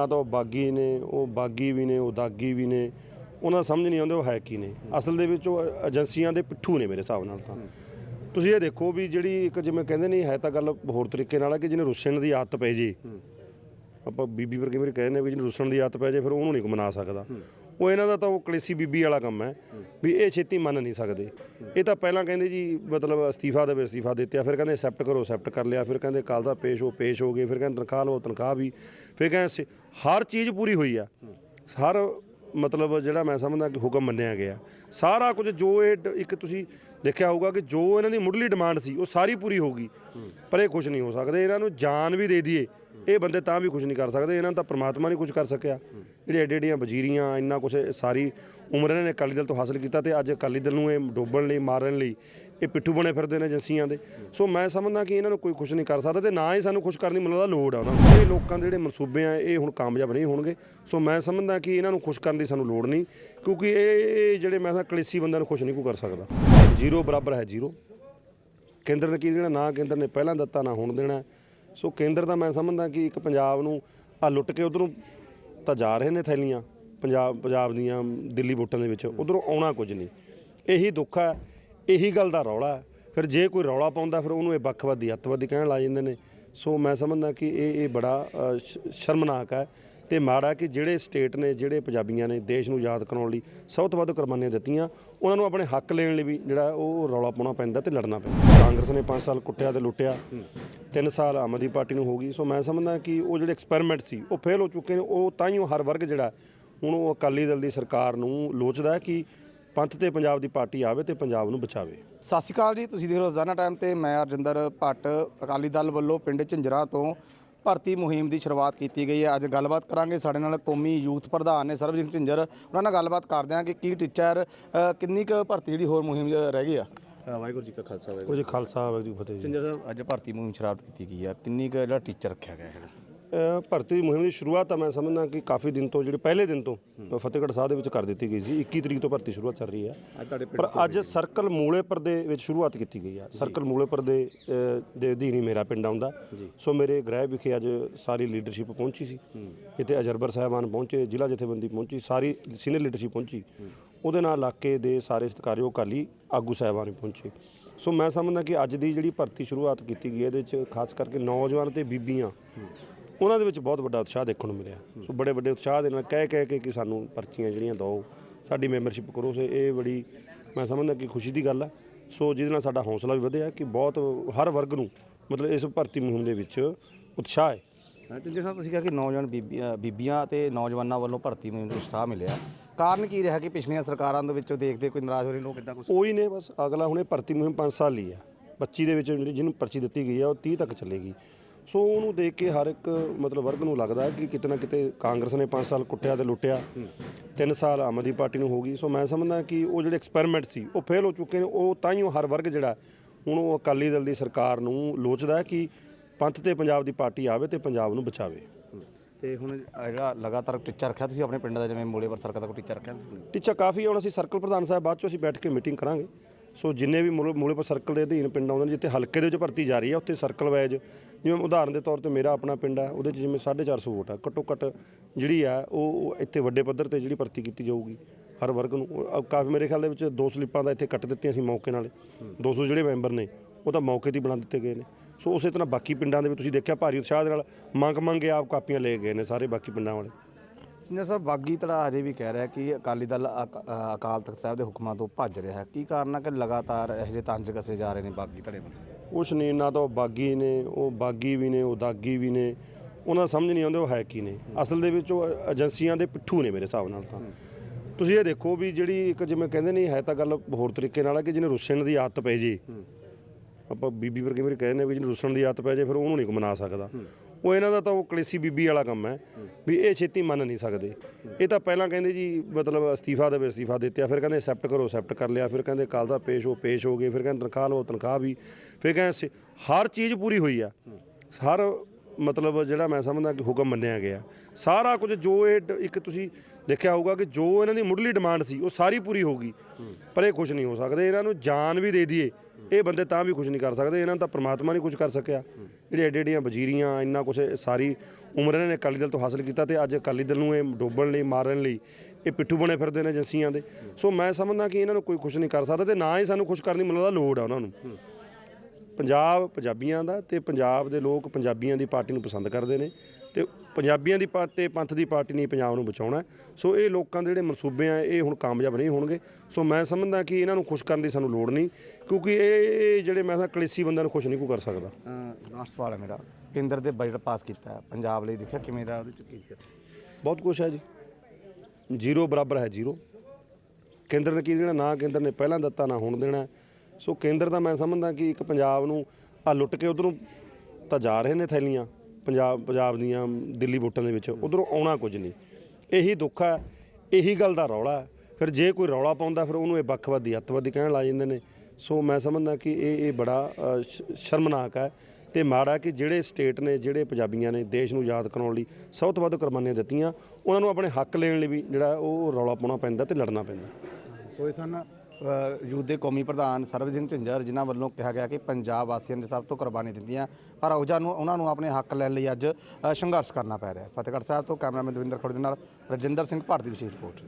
ਨਾ ਤਾਂ ਉਹ ਬਾਗੀ ਨੇ, ਉਹ ਬਾਗੀ ਵੀ ਨੇ, ਉਹ ਦਾਗੀ ਵੀ ਨੇ, ਉਹਨਾਂ ਦਾ ਸਮਝ ਨਹੀਂ ਆਉਂਦੇ ਉਹ ਹੈ ਕੀ ਨੇ। ਅਸਲ ਦੇ ਵਿੱਚ ਉਹ ਏਜੰਸੀਆਂ ਦੇ ਪਿੱਠੂ ਨੇ ਮੇਰੇ ਹਿਸਾਬ ਨਾਲ ਤਾਂ। ਤੁਸੀਂ ਇਹ ਦੇਖੋ ਵੀ ਜਿਹੜੀ ਇੱਕ ਜਿਵੇਂ ਕਹਿੰਦੇ ਨਹੀਂ ਹੈ ਤਾਂ ਗੱਲ ਹੋਰ ਤਰੀਕੇ ਨਾਲ ਹੈ ਕਿ ਜਿਹਨੇ ਰੁੱਸਣ ਦੀ ਆਦਤ ਪੈ ਜੇ। ਆਪਾਂ ਬੀਬੀ ਵਰਗੇ ਮੇਰੇ ਕਹਿੰਦੇ ਵੀ ਜਿਹਨੂੰ ਰੁੱਸਣ ਦੀ ਆਦਤ ਪੈ ਜੇ, ਫਿਰ ਉਹਨੂੰ ਨਹੀਂ ਕੋਈ ਮਨਾ ਸਕਦਾ। ਉਹ ਇਹਨਾਂ ਦਾ ਤਾਂ ਉਹ ਕਲੇਸੀ ਬੀਬੀ ਵਾਲਾ ਕੰਮ ਹੈ, ਵੀ ਇਹ ਛੇਤੀ ਮੰਨ ਨਹੀਂ ਸਕਦੇ। ਇਹ ਤਾਂ ਪਹਿਲਾਂ ਕਹਿੰਦੇ ਜੀ, ਮਤਲਬ ਅਸਤੀਫਾ ਦੇਵੇ, ਅਸਤੀਫਾ ਦਿੱਤਿਆ ਫਿਰ ਕਹਿੰਦੇ ਐਕਸੈਪਟ ਕਰੋ ਐਕਸੈਪਟ ਕਰ ਲਿਆ, ਫਿਰ ਕਹਿੰਦੇ ਕੱਲ ਦਾ ਪੇਸ਼ ਹੋ ਪੇਸ਼ ਹੋ ਗਏ, ਫਿਰ ਕਹਿੰਦੇ ਤਨਖਾਹ ਲਓ, ਤਨਖਾਹ ਵੀ, ਫਿਰ ਕਹਿੰਦੇ ਸ- ਹਰ ਚੀਜ਼ ਪੂਰੀ ਹੋਈ ਆ। ਹਰ ਮਤਲਬ ਜਿਹੜਾ ਮੈਂ ਸਮਝਦਾ ਕਿ ਹੁਕਮ ਮੰਨਿਆ ਗਿਆ। ਸਾਰਾ ਕੁਝ ਜੋ ਇਹ ਇੱਕ ਤੁਸੀਂ ਦੇਖਿਆ ਹੋਊਗਾ ਕਿ ਜੋ ਇਹਨਾਂ ਦੀ ਮੁੱਢਲੀ ਡਿਮਾਂਡ ਸੀ, ਉਹ ਸਾਰੀ ਪੂਰੀ ਹੋ ਗਈ। ਪਰ ਇਹ ਕੁਝ ਨਹੀਂ ਹੋ ਸਕਦੇ, ਇਹਨਾਂ ਨੂੰ ਜਾਨ ਵੀ ਦੇ ਦਈਏ। ਇਹ ਬੰਦੇ ਤਾਂ ਵੀ ਕੁਝ ਨਹੀਂ ਕਰ ਸਕਦੇ, ਇਹਨਾਂ ਨੂੰ ਤਾਂ ਪ੍ਰਮਾਤਮਾ ਨਹੀਂ ਕੁਝ ਕਰ ਸਕਿਆ। ਜਿਹੜੇ ਐਡੇ ਐਡੀਆਂ ਵਜ਼ੀਰੀਆਂ ਇੰਨਾ ਕੁਝ ਸਾਰੀ ਉਮਰ ਇਹਨਾਂ ਨੇ ਅਕਾਲੀ ਦਲ ਤੋਂ ਹਾਸਲ ਕੀਤਾ ਤੇ ਅੱਜ ਅਕਾਲੀ ਦਲ ਨੂੰ ਇਹ ਡੋਬਣ ਲਈ, ਮਾਰਨ ਲਈ ਇਹ ਪਿੱਠੂ ਬਣੇ ਫਿਰਦੇ ਨੇ ਏਜੰਸੀਆਂ ਦੇ। ਸੋ ਮੈਂ ਸਮਝਦਾ ਕਿ ਇਹਨਾਂ ਨੂੰ ਕੋਈ ਖੁਸ਼ ਨਹੀਂ ਕਰ ਸਕਦਾ ਤੇ ਨਾ ਹੀ ਸਾਨੂੰ ਖੁਸ਼ ਕਰਨ ਦੀ ਮਤਲਬ ਲੋੜ ਆ ਉਹਨਾਂ ਨੂੰ। ਇਹ ਲੋਕਾਂ ਦੇ ਜਿਹੜੇ ਮਨਸੂਬੇ ਆ, ਇਹ ਹੁਣ ਕਾਮਯਾਬ ਨਹੀਂ ਹੋਣਗੇ। ਸੋ ਮੈਂ ਸਮਝਦਾ ਕਿ ਇਹਨਾਂ ਨੂੰ ਖੁਸ਼ ਕਰਨ ਦੀ ਸਾਨੂੰ ਲੋੜ ਨਹੀਂ, ਕਿਉਂਕਿ ਇਹ ਜਿਹੜੇ ਮੈਂ ਕਲੇਸੀ ਬੰਦਿਆਂ ਨੂੰ ਖੁਸ਼ ਨਹੀਂ ਕੋਈ ਕਰ ਸਕਦਾ। ਜ਼ੀਰੋ ਬਰਾਬਰ ਹੈ ਜ਼ੀਰੋ। ਕੇਂਦਰ ਨੇ ਕੀ ਦੇਣਾ? ਨਾ ਕੇਂਦਰ ਨੇ ਪਹਿਲਾਂ ਦਿੱਤਾ, ਨਾ ਹੁਣ ਦੇਣਾ। ਸੋ ਕੇਂਦਰ ਦਾ ਮੈਂ ਸਮਝਦਾ ਕਿ ਇੱਕ ਪੰਜਾਬ ਨੂੰ ਆ ਲੁੱਟ ਕੇ ਉਧਰੋਂ ਤਾਂ ਜਾ ਰਹੇ ਨੇ ਥੈਲੀਆਂ, ਪੰਜਾਬ ਪੰਜਾਬ ਦੀਆਂ, ਦਿੱਲੀ ਵੋਟਾਂ ਦੇ ਵਿੱਚ, ਉਧਰੋਂ ਆਉਣਾ ਕੁਝ ਨਹੀਂ। ਇਹੀ ਦੁੱਖ ਹੈ, ਇਹੀ ਗੱਲ ਦਾ ਰੌਲਾ ਹੈ। ਫਿਰ ਜੇ ਕੋਈ ਰੌਲਾ ਪਾਉਂਦਾ, ਫਿਰ ਉਹਨੂੰ ਇਹ ਵੱਖਵਾਦੀ, ਅੱਤਵਾਦੀ ਕਹਿਣ ਲਾ ਜਾਂਦੇ ਨੇ। ਸੋ ਮੈਂ ਸਮਝਦਾ ਕਿ ਇਹ ਇਹ ਬੜਾ ਸ਼- ਸ਼ਰਮਨਾਕ ਹੈ ਤੇ ਮਾੜਾ ਕਿ ਜਿਹੜੇ ਸਟੇਟ ਨੇ, ਜਿਹੜੇ ਪੰਜਾਬੀਆਂ ਨੇ ਦੇਸ਼ ਨੂੰ ਯਾਦ ਕਰਾਉਣ ਲਈ ਸਭ ਤੋਂ ਵੱਧ ਕੁਰਬਾਨੀਆਂ ਦਿੱਤੀਆਂ, ਉਹਨਾਂ ਨੂੰ ਆਪਣੇ ਹੱਕ ਲੈਣ ਲਈ ਵੀ ਜਿਹੜਾ ਉਹ ਰੌਲਾ ਪਾਉਣਾ ਪੈਂਦਾ ਤੇ ਲੜਨਾ ਪੈਂਦਾ। ਕਾਂਗਰਸ ਨੇ 5 ਸਾਲ ਕੁੱਟਿਆ ਤੇ ਲੁੱਟਿਆ। 3 ਸਾਲ ਆਮ ਆਦਮੀ ਪਾਰਟੀ ਨੂੰ ਹੋ ਗਈ। ਸੋ ਮੈਂ ਸਮਝਦਾ ਕਿ ਉਹ ਜਿਹੜੇ ਐਕਸਪੈਰੀਮੈਂਟ ਸੀ, ਉਹ ਫੇਲ ਹੋ ਚੁੱਕੇ ਨੇ। ਉਹ ਤਾਂ ਹੀ ਉਹ ਹਰ ਵਰਗ ਜਿਹੜਾ ਹੁਣ ਉਹ ਅਕਾਲੀ ਦਲ ਦੀ ਸਰਕਾਰ ਨੂੰ ਲੋਚਦਾ ਕਿ ਪੰਥ ਤੇ ਪੰਜਾਬ ਦੀ ਪਾਰਟੀ ਆਵੇ ਤੇ ਪੰਜਾਬ ਨੂੰ ਬਚਾਵੇ। ਸਤਿ ਸ਼੍ਰੀ ਅਕਾਲ ਜੀ, ਤੁਸੀਂ ਦੇਖ ਰਹੇ ਹੋ ਰੋਜ਼ਾਨਾ ਟਾਈਮ ਤੇ ਮੈਂ ਅਰਜਿੰਦਰ ਭੱਟ, ਅਕਾਲੀ ਦਲ ਵੱਲੋਂ ਪਿੰਡ ਝੰਜਰਾ ਤੋਂ ਭਰਤੀ ਮੁਹਿੰਮ ਦੀ ਸ਼ੁਰੂਆਤ ਕੀਤੀ ਗਈ ਹੈ। ਅੱਜ ਗੱਲਬਾਤ ਕਰਾਂਗੇ ਸਾਡੇ ਨਾਲ ਕੌਮੀ ਯੂਥ ਪ੍ਰਧਾਨ ਨੇ ਸਰਬਜੀਤ ਝਿੰਜਰ। ਉਹਨਾਂ ਨਾਲ ਗੱਲਬਾਤ ਕਰਦੇ ਹਾਂ ਕਿ ਕੀ ਟੀਚਰ ਕਿੰਨੀ ਕੁ ਭਰਤੀ ਜਿਹੜੀ ਹੋਰ ਮੁਹਿੰਮ ਰਹਿ ਗਈ ਆ? ਅ, ਵਾਹਿਗੁਰੂ ਜੀ ਕਾ ਖਾਲਸਾ ਵਾਹਿਗੁਰੂ ਜੀ ਖਾਲਸਾ ਵਾਹਿਗੁਰੂ ਜੀ ਕੀ ਫਤਿਹ ਜੀ। ਝੰਜਰ ਸਾਹਿਬ ਅੱਜ ਭਰਤੀ ਮੁਹਿੰਮ ਸ਼ੁਰੂਆਤ ਕੀਤੀ ਗਈ ਆ ਕਿੰਨੀ ਕੁ ਜਿਹੜਾ ਟੀਚਰ ਰੱਖਿਆ ਗਿਆ ਹੈ? ਅ, ਭਰਤੀ ਮੁਹਿੰਮ ਦੀ ਸ਼ੁਰੂਆਤ ਤਾਂ ਮੈਂ ਸਮਝਦਾ ਕਿ ਕਾਫੀ ਦਿਨ ਤੋਂ ਜਿਹੜੇ ਪਹਿਲੇ ਦਿਨ ਤੋਂ ਫਤਿਹਗੜ੍ਹ ਸਾਹਿਬ ਦੇ ਵਿੱਚ ਕਰ ਦਿੱਤੀ ਗਈ ਸੀ। 21 ਤਰੀਕ ਤੋਂ ਭਰਤੀ ਸ਼ੁਰੂਆਤ ਚੱਲ ਰਹੀ ਹੈ। ਅੱਜ ਤੁਹਾਡੇ ਪਰ ਅੱਜ ਸਰਕਲ ਮੂਲੇਪੁਰ ਦੇ ਵਿੱਚ ਸ਼ੁਰੂਆਤ ਕੀਤੀ ਗਈ ਹੈ। ਸਰਕਲ ਮੂਲੇਪੁਰ ਦੇ ਅ, ਦੇ ਅਧੀਨ ਹੀ ਮੇਰਾ ਪਿੰਡ ਆਉਂਦਾ। ਸੋ ਮੇਰੇ ਗ੍ਰਹਿ ਵਿਖੇ ਅੱਜ ਸਾਰੀ ਲੀਡਰਸ਼ਿਪ ਪਹੁੰਚੀ ਸੀ। ਇੱਥੇ ਅਜਰਬਰ ਸਾਹਿਬਾਨ ਪਹੁੰਚੇ ਜ਼ਿਲ੍ਹਾ ਜਥੇਬੰਦੀ ਪਹੁੰਚੀ ਸਾਰੀ ਸੀਨੀਅਰ ਲੀਡਰਸ਼ਿਪ ਪਹੁੰਚੀ। ਉਹਦੇ ਨਾਲ ਇਲਾਕੇ ਦੇ ਸਾਰੇ ਸਤਿਕਾਰਯੋਗ ਅਕਾਲੀ ਆਗੂ ਸਾਹਿਬਾਨ ਪਹੁੰਚੇ। ਸੋ ਮੈਂ ਸਮਝਦਾ ਕਿ ਅੱਜ ਦੀ ਜਿਹੜੀ ਭਰਤੀ ਸ਼ੁਰੂਆਤ ਕੀਤੀ ਗਈ ਹੈ, ਇਹਦੇ ਵਿੱਚ ਖਾਸ ਕਰਕੇ ਨੌਜਵਾਨ ਤੇ ਬੀਬੀਆਂ, ਉਹਨਾਂ ਦੇ ਵਿੱਚ ਬਹੁਤ ਵੱਡਾ ਉਤਸ਼ਾਹ ਦੇਖਣ ਨੂੰ ਮਿਲਿਆ। ਸੋ ਬੜੇ ਵੱਡੇ ਉਤਸ਼ਾਹ ਦੇ ਨਾਲ ਕਹਿ ਕਹਿ ਕੇ ਕਿ ਸਾਨੂੰ ਪਰਚੀਆਂ ਜਿਹੜੀਆਂ ਦਿਓ, ਸਾਡੀ ਮੈਂਬਰਸ਼ਿਪ ਕਰੋ। ਸੋ ਇਹ ਬੜੀ ਮੈਂ ਸਮਝਦਾ ਕਿ ਖੁਸ਼ੀ ਦੀ ਗੱਲ ਹੈ। ਸੋ ਜਿਹਦੇ ਨਾਲ ਸਾਡਾ ਹੌਸਲਾ ਵੀ ਵਧਿਆ ਕਿ ਬਹੁਤ ਹਰ ਵਰਗ ਨੂੰ ਮਤਲਬ ਇਸ ਭਰਤੀ ਮੁਹਿੰਮ ਦੇ ਵਿੱਚ ਉਤਸ਼ਾਹ ਹੈ। ਝੰਜਰ ਸਾਹਿਬ, ਤੁਸੀਂ ਕਿਹਾ ਕਿ ਨੌਜਵਾਨ ਬੀਬੀਆਂ ਬੀਬੀਆਂ ਤੇ ਨੌਜਵਾਨਾਂ ਵੱਲੋਂ ਭਰਤੀ ਮੁਹਿੰਮ ਨੂੰ ਉਤਸ਼ਾਹ ਮਿਲਿਆ। ਕਾਰਨ ਕੀ ਰਿਹਾ ਕਿ ਪਿਛਲੀਆਂ ਸਰਕਾਰਾਂ ਦੇ ਵਿੱਚੋਂ ਦੇਖਦੇ ਕੋਈ ਨਾਰਾਜ਼ ਹੋ ਰਹੇ ਲੋਕ ਕਿੱਦਾਂ ਕੁਝ ਉਹੀ ਨੇ ਬਸ, ਅਗਲਾ ਹੁਣੇ ਭਰਤੀ ਮੁਹਿੰਮ 5 ਸਾਲ ਲਈ ਆ 25 ਦੇ ਵਿੱਚ ਜਿਹੜੀ ਜਿਹਨੂੰ ਪਰਚੀ ਦਿੱਤੀ ਗਈ ਹੈ, ਉਹ 30 ਤੱਕ ਚੱਲੇਗੀ। ਸੋ ਉਹਨੂੰ ਦੇਖ ਕੇ ਹਰ ਇੱਕ ਮਤਲਬ ਵਰਗ ਨੂੰ ਲੱਗਦਾ ਕਿ ਕਿਤੇ ਨਾ ਕਿਤੇ ਕਾਂਗਰਸ ਨੇ 5 ਸਾਲ ਕੁੱਟਿਆ ਤੇ ਲੁੱਟਿਆ। 3 ਸਾਲ ਆਮ ਆਦਮੀ ਪਾਰਟੀ ਨੂੰ ਹੋ ਗਈ। ਸੋ ਮੈਂ ਸਮਝਦਾ ਕਿ ਉਹ ਜਿਹੜੇ ਐਕਸਪੈਰੀਮੈਂਟ ਸੀ, ਉਹ ਫੇਲ ਹੋ ਚੁੱਕੇ ਨੇ। ਉਹ ਤਾਂ ਹੀ ਉਹ ਹਰ ਵਰਗ ਜਿਹੜਾ, ਹੁਣ ਉਹ ਅਕਾਲੀ ਦਲ ਦੀ ਸਰਕਾਰ ਨੂੰ ਲੋਚਦਾ ਕਿ ਪੰਥ ਤੇ ਪੰਜਾਬ ਦੀ ਪਾਰਟੀ ਆਵੇ ਤੇ ਪੰਜਾਬ ਨੂੰ ਬਚਾਵੇ। ਤੇ ਹੁਣ ਆਹ ਜਿਹੜਾ ਲਗਾਤਾਰ ਟੀਚਰ ਰੱਖਿਆ ਤੁਸੀਂ ਆਪਣੇ ਪਿੰਡ ਦਾ ਜਿਵੇਂ ਮੂਲੇਪੁਰ ਸਰਕਲ ਦਾ ਕੋਈ ਟੀਚਰ ਰੱਖਿਆ? ਟੀਚਾ ਕਾਫੀ ਹੈ ਹੁਣ ਅਸੀਂ ਸਰਕਲ ਪ੍ਰਧਾਨ ਸਾਹਿਬ ਬਾਅਦ ਚੋਂ ਅਸੀਂ ਬੈਠ ਕੇ ਮੀਟਿੰਗ ਕਰਾਂਗੇ। ਸੋ ਜਿੰਨੇ ਵੀ ਮੂਲੇ ਮੂਲੇਪੁਰ ਸਰਕਲ ਦੇ ਅਧੀਨ ਪਿੰਡ ਆਉਂਦੇ ਨੇ ਜਿੱਥੇ ਹਲਕੇ ਦੇ ਵਿੱਚ ਭਰਤੀ ਜਾਰੀ ਹੈ ਉੱਥੇ ਸਰਕਲ ਵਾਈਜ਼ ਜਿਵੇਂ ਉਦਾਹਰਨ ਦੇ ਤੌਰ ਤੇ ਮੇਰਾ ਆਪਣਾ ਪਿੰਡ ਹੈ ਉਹਦੇ 'ਚ ਜਿਵੇਂ 450 ਵੋਟ ਹੈ ਘੱਟੋ ਘੱਟ ਜਿਹੜੀ ਆ ਉਹ ਉਹ ਇੱਥੇ ਵੱਡੇ ਪੱਧਰ ਤੇ ਜਿਹੜੀ ਭਰਤੀ ਕੀਤੀ ਜਾਊਗੀ ਹਰ ਵਰਗ ਨੂੰ। ਉਹ ਕਾਫੀ ਮੇਰੇ ਖਿਆਲ ਦੇ ਵਿੱਚ ਦੋ ਸਲਿੱਪਾਂ ਦਾ ਇੱਥੇ ਕੱਟ ਦਿੱਤੀਆਂ ਸੀ ਮੌਕੇ ਨਾਲ। 200 ਜਿਹੜੇ ਮੈਂਬਰ ਨੇ ਉਹ ਤਾਂ ਮੌਕੇ ਤੇ ਹੀ ਬਣਾ ਦਿੱਤੇ ਗਏ ਨੇ। ਸੋ ਉਸੇ ਤਰ੍ਹਾਂ ਬਾਕੀ ਪਿੰਡਾਂ ਦੇ ਵਿੱਚ ਤੁਸੀਂ ਦੇਖਿਆ ਭਾਰੀ ਉਤਸ਼ਾਹ ਦੇ ਨਾਲ ਮੰਗ ਮੰਗ ਕੇ ਆਪ ਕਾਪੀਆਂ ਲੈ ਗਏ ਨੇ ਸਾਰੇ ਬਾਕੀ ਪਿੰਡਾਂ ਵਾਲੇ। ਸਿੰਜਰ ਸਾਹਿਬ ਬਾਗੀ ਧੜਾ ਅਜੇ ਵੀ ਕਹਿ ਰਿਹਾ ਕਿ ਅਕਾਲੀ ਦਲ ਅਕ- ਅ, ਅਕਾਲ ਤਖਤ ਸਾਹਿਬ ਦੇ ਹੁਕਮਾਂ ਤੋਂ ਭੱਜ ਰਿਹਾ ਹੈ। ਕੀ ਕਾਰਨ ਹੈ ਕਿ ਲਗਾਤਾਰ ਇਹੋ ਜਿਹੇ ਤੰਜ ਕਸੇ ਜਾ ਰਹੇ ਨੇ ਬਾਗੀ ਧੜੇ ਵੱਲੋਂ? ਕੁਛ ਨਹੀਂ ਨਾ ਤਾਂ ਉਹ ਬਾਗੀ ਨੇ ਉਹ ਬਾਗੀ ਵੀ ਨੇ ਉਹ ਦਾਗੀ ਵੀ ਨੇ। ਉਹਨਾਂ ਦਾ ਸਮਝ ਨਹੀਂ ਆਉਂਦੇ ਉਹ ਹੈ ਕੀ ਨੇ। ਅਸਲ ਦੇ ਵਿੱਚ ਉਹ ਏਜੰਸੀਆਂ ਦੇ ਪਿੱਠੂ ਨੇ ਮੇਰੇ ਹਿਸਾਬ ਨਾਲ ਤਾਂ। ਤੁਸੀਂ ਇਹ ਦੇਖੋ ਵੀ ਜਿਹੜੀ ਇੱਕ ਜਿਵੇਂ ਕਹਿੰਦੇ ਨਹੀਂ ਹੈ ਤਾਂ ਗੱਲ ਹੋਰ ਤਰੀਕੇ ਨਾਲ ਹੈ ਕਿ ਜਿਹਨੇ ਰੁੱਸਣ ਦੀ ਆਦਤ ਪੈ ਜੇ ਆਪਾਂ ਬੀਬੀ ਵਰਗੇ ਮੇਰੇ ਕਹਿੰਦੇ ਨੇ ਵੀ ਜਿਹਨੂੰ ਰੁੱਸਣ ਦੀ ਆਦਤ ਪੈ ਜੇ ਫਿਰ ਉਹਨੂੰ ਨਹੀਂ ਕੋਈ ਮਨਾ ਸਕਦਾ। ਉਹ ਇਹਨਾਂ ਦਾ ਤਾਂ ਉਹ ਕਲੇਸੀ ਬੀਬੀ ਵਾਲਾ ਕੰਮ ਹੈ ਵੀ ਇਹ ਛੇਤੀ ਮੰਨ ਨਹੀਂ ਸਕਦੇ। ਇਹ ਤਾਂ ਪਹਿਲਾਂ ਕਹਿੰਦੇ ਜੀ ਮਤਲਬ ਅਸਤੀਫਾ ਦੇਵੇ ਅਸਤੀਫਾ ਦਿੱਤਿਆ ਫਿਰ ਕਹਿੰਦੇ ਐਕਸੈਪਟ ਕਰੋ ਐਕਸੈਪਟ ਕਰ ਲਿਆ ਫਿਰ ਕਹਿੰਦੇ ਕੱਲ ਦਾ ਪੇਸ਼ ਹੋ ਪੇਸ਼ ਹੋ ਗਏ ਫਿਰ ਕਹਿੰਦੇ ਤਨਖਾਹ ਲਓ ਤਨਖਾਹ ਵੀ ਫਿਰ ਕਹਿੰਦੇ ਹਰ ਚੀਜ਼ ਪੂਰੀ ਹੋਈ ਆ। ਹਰ ਮਤਲਬ ਜਿਹੜਾ ਮੈਂ ਸਮਝਦਾ ਕਿ ਹੁਕਮ ਮੰਨਿਆ ਗਿਆ। ਸਾਰਾ ਕੁਝ ਜੋ ਇਹ ਇੱਕ ਤੁਸੀਂ ਦੇਖਿਆ ਹੋਊਗਾ ਕਿ ਜੋ ਇਹਨਾਂ ਦੀ ਮੁੱਢਲੀ ਡਿਮਾਂਡ ਸੀ ਉਹ ਸਾਰੀ ਪੂਰੀ ਹੋਊਗੀ ਪਰ ਇਹ ਕੁਝ ਨਹੀਂ ਹੋ ਸਕਦੇ ਇਹਨਾਂ ਨੂੰ ਜਾਨ ਵੀ ਦੇ ਦਈਏ। ਇਹ ਬੰਦੇ ਤਾਂ ਵੀ ਕੁਝ ਨਹੀਂ ਕਰ ਸਕਦੇ, ਇਹਨਾਂ ਨੂੰ ਤਾਂ ਪ੍ਰਮਾਤਮਾ ਨਹੀਂ ਕੁਝ ਕਰ ਸਕਿਆ। ਜਿਹੜੇ ਐਡੇ ਐਡੀਆਂ ਵਜ਼ੀਰੀਆਂ, ਇੰਨਾ ਕੁਝ ਸਾਰੀ ਉਮਰ ਇਹਨਾਂ ਨੇ ਅਕਾਲੀ ਦਲ ਤੋਂ ਹਾਸਲ ਕੀਤਾ ਤੇ ਅੱਜ ਅਕਾਲੀ ਦਲ ਨੂੰ ਇਹ ਡੋਬਣ ਲਈ, ਮਾਰਨ ਲਈ ਇਹ ਪਿੱਠੂ ਬਣੇ ਫਿਰਦੇ ਨੇ ਏਜੰਸੀਆਂ ਦੇ। ਸੋ ਮੈਂ ਸਮਝਦਾ ਕਿ ਇਹਨਾਂ ਨੂੰ ਕੋਈ ਕੁਝ ਨਹੀਂ ਕਰ ਸਕਦਾ ਤੇ ਨਾ ਹੀ ਸਾਨੂੰ ਕੁਝ ਕਰਨ ਦੀ ਮਤਲਬ ਲੱਗਦਾ ਲੋੜ ਆ ਉਹਨਾਂ ਨੂੰ। ਪੰਜਾਬ ਪੰਜਾਬੀਆਂ ਦਾ ਤੇ ਪੰਜਾਬ ਦੇ ਲੋਕ ਪੰਜਾਬੀਆਂ ਦੀ ਪਾਰਟੀ ਨੂੰ ਪਸੰਦ ਕਰਦੇ ਨੇ। ਤੇ ਪੰਜਾਬੀਆਂ ਦੀ ਪਾਰਟੀ ਤੇ ਪੰਥ ਦੀ ਪਾਰਟੀ ਨੇ ਪੰਜਾਬ ਨੂੰ ਬਚਾਉਣਾ। ਸੋ ਇਹ ਲੋਕਾਂ ਦੇ ਜਿਹੜੇ ਮਨਸੂਬੇ ਆ ਇਹ ਹੁਣ ਕਾਮਯਾਬ ਨਹੀਂ ਹੋਣਗੇ। ਸੋ ਮੈਂ ਸਮਝਦਾ ਕਿ ਇਹਨਾਂ ਨੂੰ ਖੁਸ਼ ਕਰਨ ਦੀ ਸਾਨੂੰ ਲੋੜ ਨਹੀਂ ਕਿਉਂਕਿ ਇਹ ਜਿਹੜੇ ਮੈਂ ਕਿਹਾ ਕਲੇਸੀ ਬੰਦਿਆਂ ਨੂੰ ਖੁਸ਼ ਨਹੀਂ ਕੋਈ ਕਰ ਸਕਦਾ। ਲਾਸਟ ਸਵਾਲ ਹੈ ਮੇਰਾ। ਕੇਂਦਰ ਦੇ ਬਜਟ ਪਾਸ ਕੀਤਾ ਪੰਜਾਬ ਲਈ ਦੇਖਿਆ ਕਿਵੇਂ ਦਾ ਉਹਦੇ ਚ ਕੀ ਬਹੁਤ ਕੁਛ ਹੈ ਜੀ। ਜ਼ੀਰੋ ਬਰਾਬਰ ਹੈ ਜ਼ੀਰੋ। ਕੇਂਦਰ ਨੇ ਕੀ ਦੇਣਾ ਨਾ ਕੇਂਦਰ ਨੇ ਪਹਿਲਾਂ ਦਿੱਤਾ ਨਾ ਹੁਣ ਦੇਣਾ ਸੋ ਕੇਂਦਰ ਦਾ ਮੈਂ ਸਮਝਦਾ ਕਿ ਇੱਕ ਪੰਜਾਬ ਨੂੰ ਆ ਲੁੱਟ ਕੇ ਉਧਰੋਂ ਤਾਂ ਜਾ ਰਹੇ ਨੇ ਥੈਲੀਆਂ। ਪੰਜਾਬ ਪੰਜਾਬ ਦੀਆਂ ਦਿੱਲੀ ਵੋਟਾਂ ਦੇ ਵਿੱਚ, ਉਧਰੋਂ ਆਉਣਾ ਕੁਝ ਨਹੀਂ। ਇਹੀ ਦੁੱਖ ਹੈ, ਇਹੀ ਗੱਲ ਦਾ ਰੌਲਾ ਹੈ। ਫਿਰ ਜੇ ਕੋਈ ਰੌਲਾ ਪਾਉਂਦਾ, ਫਿਰ ਉਹਨੂੰ ਇਹ ਵੱਖਵਾਦੀ, ਅੱਤਵਾਦੀ ਕਹਿਣ ਲਾ ਜਾਂਦੇ ਨੇ। ਸੋ ਮੈਂ ਸਮਝਦਾ ਕਿ ਇਹ ਇਹ ਬੜਾ ਸ਼- ਸ਼ਰਮਨਾਕ ਹੈ ਤੇ ਮਾੜਾ ਕਿ ਜਿਹੜੇ ਸਟੇਟ ਨੇ, ਜਿਹੜੇ ਪੰਜਾਬੀਆਂ ਨੇ ਦੇਸ਼ ਨੂੰ ਯਾਦ ਕਰਾਉਣ ਲਈ ਸਭ ਤੋਂ ਵੱਧ ਕੁਰਬਾਨੀਆਂ ਦਿੱਤੀਆਂ, ਉਹਨਾਂ ਨੂੰ ਆਪਣੇ ਹੱਕ ਲੈਣ ਲਈ ਵੀ ਜਿਹੜਾ ਉਹ ਰੌਲਾ ਪਾਉਣਾ ਪੈਂਦਾ ਤੇ ਲੜਨਾ ਪੈਂਦਾ। ਸੋ ਇਹ ਸਨ ਯੂਥ ਦੇ ਕੌਮੀ ਪ੍ਰਧਾਨ ਸਰਬਜੀਤ ਝਿੰਜਰ, ਜਿਨ੍ਹਾਂ ਵੱਲੋਂ ਕਿਹਾ ਗਿਆ ਕਿ ਪੰਜਾਬ ਵਾਸੀਆਂ ਨੇ ਸਭ ਤੋਂ ਕੁਰਬਾਨੀ ਦਿੱਤੀਆਂ ਪਰ ਉਹਨਾਂ ਨੂੰ ਉਹਨਾਂ ਨੂੰ ਆਪਣੇ ਹੱਕ ਲੈਣ ਲਈ ਅੱਜ ਸੰਘਰਸ਼ ਕਰਨਾ ਪੈ ਰਿਹਾ ਫਤਿਹਗੜ੍ਹ ਸਾਹਿਬ ਤੋਂ ਕੈਮਰਾਮੈਨ ਦਵਿੰਦਰ ਖੋੜ ਦੇ ਨਾਲ ਰਜਿੰਦਰ ਸਿੰਘ, ਭਾਰਤੀ ਵਿਸ਼ੇਸ਼ ਰਿਪੋਰਟ।